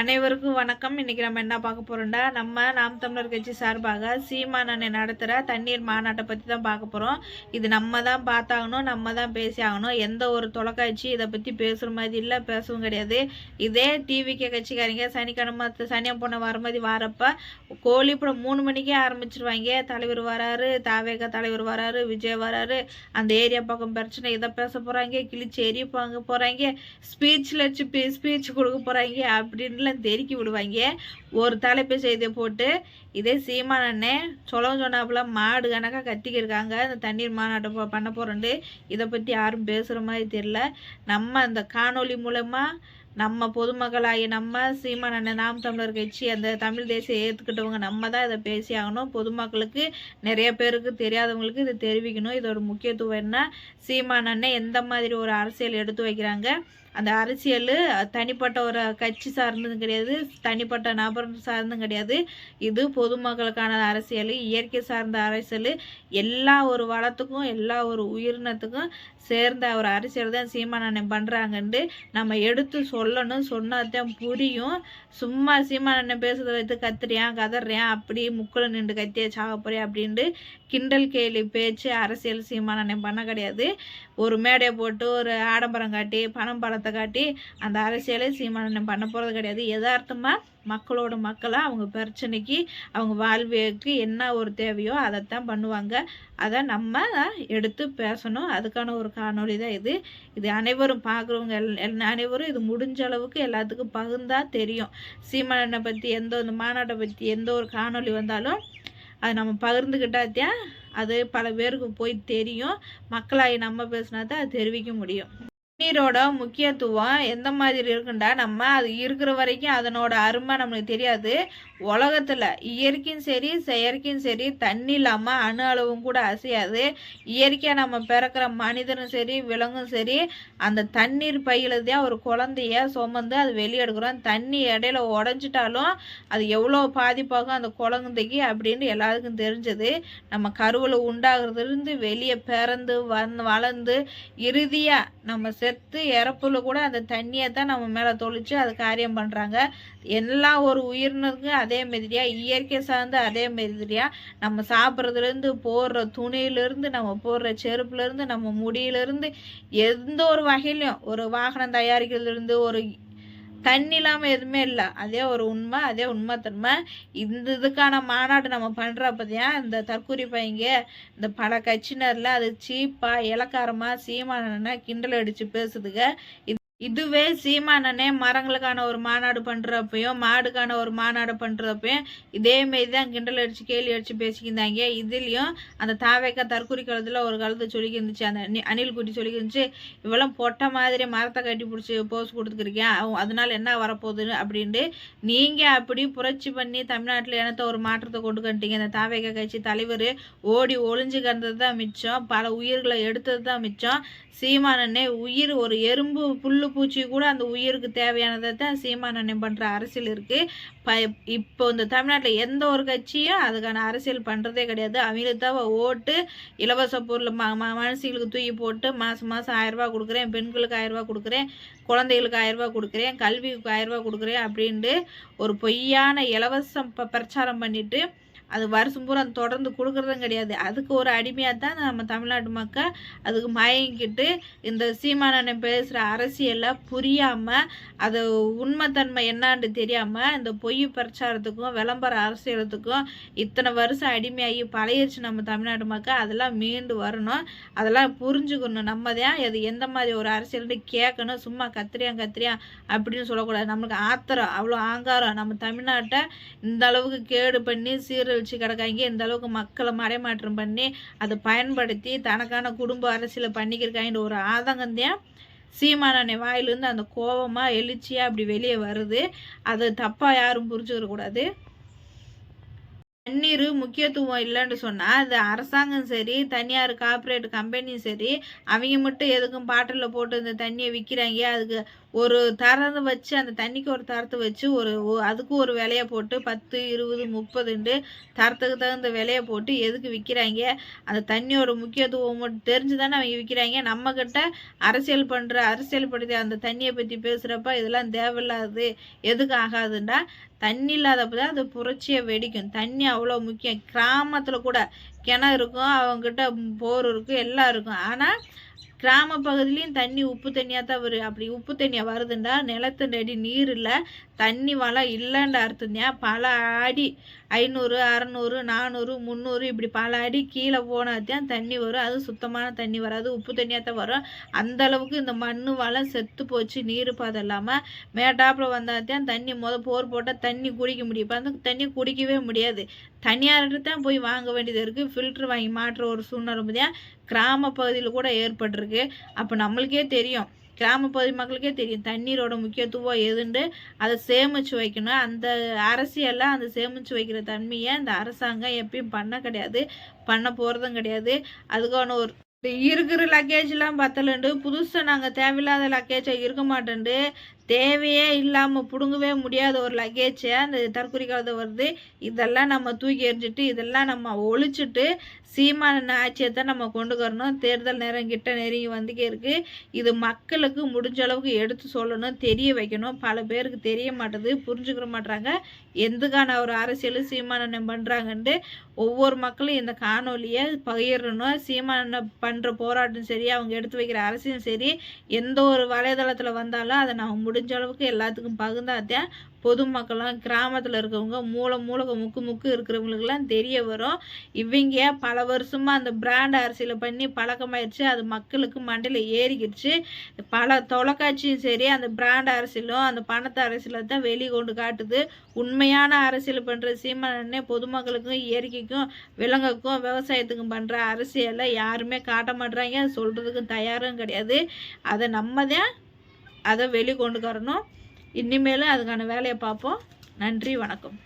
அனைவருக்கும் வணக்கம். இன்னைக்கு நம்ம என்ன பார்க்க போறோம்டா? நம்ம நாம் தமிழர் கட்சி சார்பாக சீமானனை நடத்துகிற தண்ணீர் மாநாட்டை பற்றி தான் பார்க்க போகிறோம் இது நம்ம தான் பார்த்தாகணும் நம்ம தான் பேசி ஆகணும். எந்த ஒரு தொலைக்காட்சி இதை பற்றி பேசுகிற மாதிரி இல்லை பேசவும் கிடையாது. இதே டிவிக்கே கட்சிக்காரங்க சனிக்கிழமை சனியம் போன வரமதி வரப்ப கோழி படம் மூணு மணிக்கே ஆரம்பிச்சிருவாங்க. தலைவர் வராரு தாவேகா தலைவர் வராரு விஜய் வராரு. அந்த ஏரியா பக்கம் பிரச்சனை இதை பேச போகிறாங்க கிழிச்சு எரிப்பாங்க போகிறாங்க ஸ்பீச்சில் வச்சு ஸ்பீச் கொடுக்க போகிறாங்க அப்படின்லாம் தெருக்கி விடுவாங்க. ஒரு தலைப்பு செய்தியை போட்டு இதே சீமான் அண்ணன் சொலம் சொன்னாப்புல மாடு கணக்காக கத்திக்கிருக்காங்க இந்த தண்ணீர் மாநாட்டம் பண்ண போகிறோண்டு இதை பற்றி யாரும் பேசுகிற மாதிரி தெரில நம்ம அந்த காணொளி மூலமாக நம்ம பொதுமக்களாகிய நம்ம சீமான் அண்ணன் நாம் தமிழர் கட்சி அந்த தமிழ் தேசியம் ஏற்றுக்கிட்டவங்க நம்ம தான் இதை பேசி ஆகணும். பொதுமக்களுக்கு நிறைய பேருக்கு தெரியாதவங்களுக்கு இதை தெரிவிக்கணும். இதோட முக்கியத்துவம் என்ன? சீமான் அண்ணன் எந்த மாதிரி ஒரு அரசியல் எடுத்து வைக்கிறாங்க? அந்த அரசியல் தனிப்பட்ட ஒரு கட்சி சார்ந்ததும் கிடையாது தனிப்பட்ட நபர் சார்ந்தும் கிடையாது. இது பொதுமக்களுக்கான அரசியல் இயற்கை சார்ந்த அரசியல். எல்லா ஒரு வளத்துக்கும் எல்லா ஒரு உயிரினத்துக்கும் சேர்ந்த ஒரு அரசியல் தான் சீமானண்ணன் பண்ணுறாங்கன்ட்டு நம்ம எடுத்து சொல்லணும் சொன்னாதான் புரியும். சும்மா சீமானண்ணன் பேசுறத வைத்து கத்துறியான் கதறியான் அப்படி முக்கில் நின்று கத்திய சாக போறியா அப்படின்ட்டு கிண்டல் கேலி பேச்சு அரசியல் சீமானண்ணன் பண்ண கிடையாது. ஒரு மேடையை போட்டு ஒரு ஆடம்பரம் காட்டி பணம் பணத்தை காட்டி அந்த அரசியலை சீமானண்ணன் பண்ண போகிறது கிடையாது. யதார்த்தமாக மக்களோட மக்களாக அவங்க பிரச்சனைக்கு அவங்க வாழ்வுக்கு என்ன ஒரு தேவையோ அதைத்தான் பண்ணுவாங்க. அதை நம்ம எடுத்து பேசணும். அதுக்கான ஒரு காணொளி தான் இது. இது அனைவரும் பார்க்குறவங்க எல் எல் அனைவரும் இது முடிஞ்ச அளவுக்கு எல்லாத்துக்கும் பகிர்ந்தால் தெரியும். சீமானனை பற்றி எந்த ஒரு மாநாட்டை பற்றி எந்த ஒரு காணொளி வந்தாலும் அது நம்ம பகிர்ந்துக்கிட்டாத்தான் அது பல பேருக்கு போய் தெரியும். மக்களாகி நம்ம பேசினா தான் அது தெரிவிக்க முடியும். தண்ணீரோட முக்கியத்துவம் எந்த மாதிரி இருக்குண்டா? நம்ம அது இருக்கிற வரைக்கும் அதனோட அருமை நம்மளுக்கு தெரியாது. உலகத்தில் இயற்கையும் சரி செயற்கையும் சரி தண்ணி இல்லாமல் அணு அளவும் கூட அசையாது. இயற்கையாக நம்ம பிறக்கிற மனிதனும் சரி விலங்கும் சரி அந்த தண்ணீர் பையில தான் ஒரு குழந்தைய சுமந்து அது வெளியே எடுக்கிறோம். தண்ணி இடையில உடஞ்சிட்டாலும் அது எவ்வளோ பாதிப்பாகும் அந்த குழந்தைக்கு அப்படின்னு எல்லாருக்கும் தெரிஞ்சது. நம்ம கருவில் உண்டாகிறதுலேருந்து வெளியே பிறந்து வந் வளர்ந்து இறுதியாக நம்ம செத்து இறப்புல கூட அந்த தண்ணியை தான் நம்ம மேலே தொளிச்சு அது காரியம் பண்ணுறாங்க எல்லா ஒரு உயிரினருக்கும் அதே மாதிரியா இயற்கை சார்ந்து அதே மாதிரியா நம்ம சாப்பிட்றதுலேருந்து போடுற துணியிலேருந்து நம்ம போடுற செருப்புலேருந்து நம்ம முடியிலேருந்து எந்த ஒரு வகையிலையும் ஒரு வாகனம் தயாரிக்கிறதுலேருந்து ஒரு தண்ணி இல்லாமல் எதுவுமே இல்லை. அதே ஒரு உண்மை அதே உண்மைத்தன்மை. இந்த இதுக்கான மாநாடு நம்ம பண்ணுறப்பதையா இந்த தற்கூரி பையங்க இந்த பல கட்சியினரில் அது சீப்பாக இலக்காரமாக சீமானனை கிண்டல் அடித்து பேசுதுங்க. இது இதுவே சீமானனே மரங்களுக்கான ஒரு மாநாடு பண்ணுறப்பையும் மாடுக்கான ஒரு மாநாடு பண்ணுறப்பையும் இதே மாரி தான் கிண்டல் அடித்து கேலி அடித்து பேசிக்கிருந்தாங்க இதுலேயும் அந்த தாவேக்கா தற்கூரி காலத்தில் ஒரு காலத்தை சொல்லிக்கிருந்துச்சு. அந்த அணில் குட்டி சொல்லிக்கிருந்துச்சு இவெல்லாம் பொட்டை மாதிரி மரத்தை கட்டி பிடிச்சி போஸ் கொடுத்துருக்கீங்க அதனால என்ன வரப்போகுதுன்னு அப்படின்ட்டு நீங்கள் அப்படி புரட்சி பண்ணி தமிழ்நாட்டில் எனத்த ஒரு மாற்றத்தை கொண்டு வந்துட்டீங்க. அந்த தாவேக கட்சி தலைவர் ஓடி ஒளிஞ்சு கிடந்தது தான் மிச்சம். பல உயிர்களை எடுத்தது தான் மிச்சம். சீமானனே உயிர் ஒரு எறும்பு புல்லு பூச்சி கூட அந்த உயிருக்கு தேவையானதை தான் சீமானண்ணே பண்ணுற அரசியல் இருக்குது ப இப்போ இந்த தமிழ்நாட்டில் எந்த ஒரு கட்சியும் அதுக்கான அரசியல் பண்ணுறதே கிடையாது. அவங்களுக்கு தான் ஓட்டு இலவச பொருள் ம ம மனுஷங்களுக்கு தூக்கி போட்டு மாதம் மாதம் ஆயிரரூபா கொடுக்குறேன் பெண்களுக்கு ஆயிரரூபா கொடுக்குறேன் குழந்தைகளுக்கு ஆயிரரூபா கொடுக்குறேன் கல்விக்கு ஆயிரரூபா கொடுக்குறேன் அப்படின்ட்டு ஒரு பொய்யான இலவசம் ப பிரச்சாரம் பண்ணிவிட்டு அது வருஷம் பூரா தொடர்ந்து கொடுக்குறதும் கிடையாது. அதுக்கு ஒரு அடிமையாக தான் நம்ம தமிழ்நாட்டு மக்கள் அதுக்கு மயங்கிட்டு இந்த சீமானண்ணன் பேசுகிற அரசியலை புரியாமல் அது உண்மைத்தன்மை என்னான்னு தெரியாமல் இந்த பொய் பிரச்சாரத்துக்கும் விளம்பர அரசியலத்துக்கும் இத்தனை வருஷம் அடிமையாகி பழையிருச்சு நம்ம தமிழ்நாட்டு மக்கள். அதெல்லாம் மீண்டு வரணும். அதெல்லாம் புரிஞ்சுக்கணும். நம்ம தான் அது எந்த மாதிரி ஒரு அரசியல்னு கேட்கணும். சும்மா கத்திரியா கத்திரியா அப்படின்னு சொல்லக்கூடாது. நம்மளுக்கு ஆத்திரம் அவ்வளோ ஆங்காரம். நம்ம தமிழ்நாட்டை இந்த அளவுக்கு கேடு பண்ணி சீரழிச்சு கிடக்காங்க. இந்த அளவுக்கு மக்களை மடைமாற்றம் பண்ணி அதை பயன்படுத்தி தனக்கான குடும்ப அரசியலை பண்ணிக்கிருக்காங்கன்ற ஒரு ஆதங்கம் தான் சீமானனை வாயிலிருந்து அந்த கோபமாக எழுச்சியாக அப்படி வெளியே வருது. அது தப்பாக யாரும் புரிஞ்சுக்கிறக்கூடாது தண்ணீர் முக்கியத்துவம் இல்லைன்னு சொன்னால் அது அரசாங்கம் சரி தனியார் கார்ப்பரேட் கம்பெனியும் சரி அவங்க மட்டும் எதுக்கும் பாட்டிலில் போட்டு இந்த தண்ணியை விற்கிறாங்க. அதுக்கு ஒரு தரம் வச்சு அந்த தண்ணிக்கு ஒரு தரத்தை வச்சு ஒரு அதுக்கு ஒரு விலையை போட்டு பத்து இருபது முப்பதுண்டு தரத்துக்கு தகுந்த விலையை போட்டு எதுக்கு விற்கிறாங்க அந்த தண்ணியோட முக்கியத்துவம் மட்டும் தெரிஞ்சு தானே அவங்க விற்கிறாங்க நம்மக்கிட்ட அரசியல் பண்ணுற அரசியல் படுத்தி அந்த தண்ணியை பற்றி பேசுகிறப்ப இதெல்லாம் தேவையில்லாது எதுக்கு ஆகாதுண்டா தண்ணி இல்லாதப்ப தான் அது புரட்சியை வெடிக்கும். தண்ணி அவ்வளோ முக்கியம். கிராமத்தில் கூட கிணறு இருக்கும் அவங்கக்கிட்ட போர் இருக்கும் எல்லாம் இருக்கும். ஆனால் கிராம பகுதியிலையும் தண்ணி உப்பு தண்ணியாக தான் வரும் அப்படி உப்பு தண்ணியாக வருதுண்டா நிலத்தடி நீர் இல்லை தண்ணி வளம் இல்லைன்ற அர்த்தம் பல அடி ஐநூறு அறநூறு நானூறு முந்நூறு இப்படி பல அடி கீழே போனால் தான் தண்ணி வரும். அது சுத்தமான தண்ணி வராது. உப்பு தண்ணியாக தான் வரும். அந்த அளவுக்கு இந்த மண் வளம் செத்து போச்சு. நீர் பாதை இல்லாமல் மேட்டாப்பில் வந்தால் தான் தண்ணி மொதல் போர் போட்டால் தண்ணி குடிக்க முடியும். இப்போ அந்த தண்ணி குடிக்கவே முடியாது. தனியார்கிட்ட தான் போய் வாங்க வேண்டியது இருக்குது ஃபில்ட்ரு வாங்கி மாட்டுற ஒரு சூழ்நிலை தான் கிராம பகுதியில் கூட ஏற்பட்டிருக்கு. அப்போ நம்மளுக்கே தெரியும். கிராம பகுதி மக்களுக்கே தெரியும். தண்ணீரோட முக்கியத்துவம் எதுண்டு அதை சேமித்து வைக்கணும். அந்த அரசியெல்லாம் அந்த சேமித்து வைக்கிற தன்மையை அந்த அரசாங்கம் எப்பயும் பண்ண கிடையாது. பண்ண போகிறதும் கிடையாது. அதுக்கான ஒரு இருக்கிற லக்கேஜ்லாம் பத்தலண்டு. புதுசாக நாங்கள் தேவையில்லாத லக்கேஜை இருக்க மாட்டேன்டு தேவையே இல்லாமல் பிடுங்கவே முடியாத ஒரு லக்கேஜை அந்த தற்கொலை காலத்தை வருது. இதெல்லாம் நம்ம தூக்கி எறிஞ்சிட்டு இதெல்லாம் நம்ம ஒழிச்சிட்டு சீமான ஆட்சியை தான் நம்ம கொண்டு வரணும். தேர்தல் நேரம் கிட்ட நெருங்கி வந்துக்கே இருக்குது இது மக்களுக்கு முடிஞ்ச அளவுக்கு எடுத்து சொல்லணும் தெரிய வைக்கணும். பல பேருக்கு தெரிய மாட்டுது புரிஞ்சுக்கிற மாட்டுறாங்க எதுக்கான ஒரு அரசியல் சீமானண்ணன் பண்ணுறாங்கன்ட்டு ஒவ்வொரு மக்களும் இந்த காணொலியை பகிரணும். சீமானண்ணன் பண்ணுற போராட்டம் சரி அவங்க எடுத்து வைக்கிற அரசியலும் சரி எந்த ஒரு வலைதளத்தில் வந்தாலும் அதை நம்ம முடிஞ்ச அளவுக்கு எல்லாத்துக்கும் பகிர்ந்தாதான் பொதுமக்களும் கிராமத்தில் இருக்கவங்க மூளை மூலக முக்கு முக்கு இருக்கிறவங்களுக்குலாம் தெரிய வரும். இவங்க பல வருஷமாக அந்த பிராண்ட் அரசியலை பண்ணி பழக்கமாயிடுச்சு அது மக்களுக்கு மண்டையில் ஏறிக்கிடுச்சு. பல தொலைக்காட்சியும் சரி அந்த பிராண்ட் அரசியலும் அந்த பணத்தை அரசியலை தான் வெளியே கொண்டு காட்டுது. உண்மையான அரசியல் பண்ணுற சீமானே பொதுமக்களுக்கும் இயற்கைக்கும் விலங்குக்கும் விவசாயத்துக்கும் பண்ணுற அரசியலை யாருமே காட்ட மாட்றாங்க. சொல்கிறதுக்கும் தயாரும் கிடையாது. அதை நம்ம தான் அதை வெளிக்கொண்டு வரணும். இனிமேலும் அதுக்கான வேலையை பார்ப்போம். நன்றி வணக்கம்.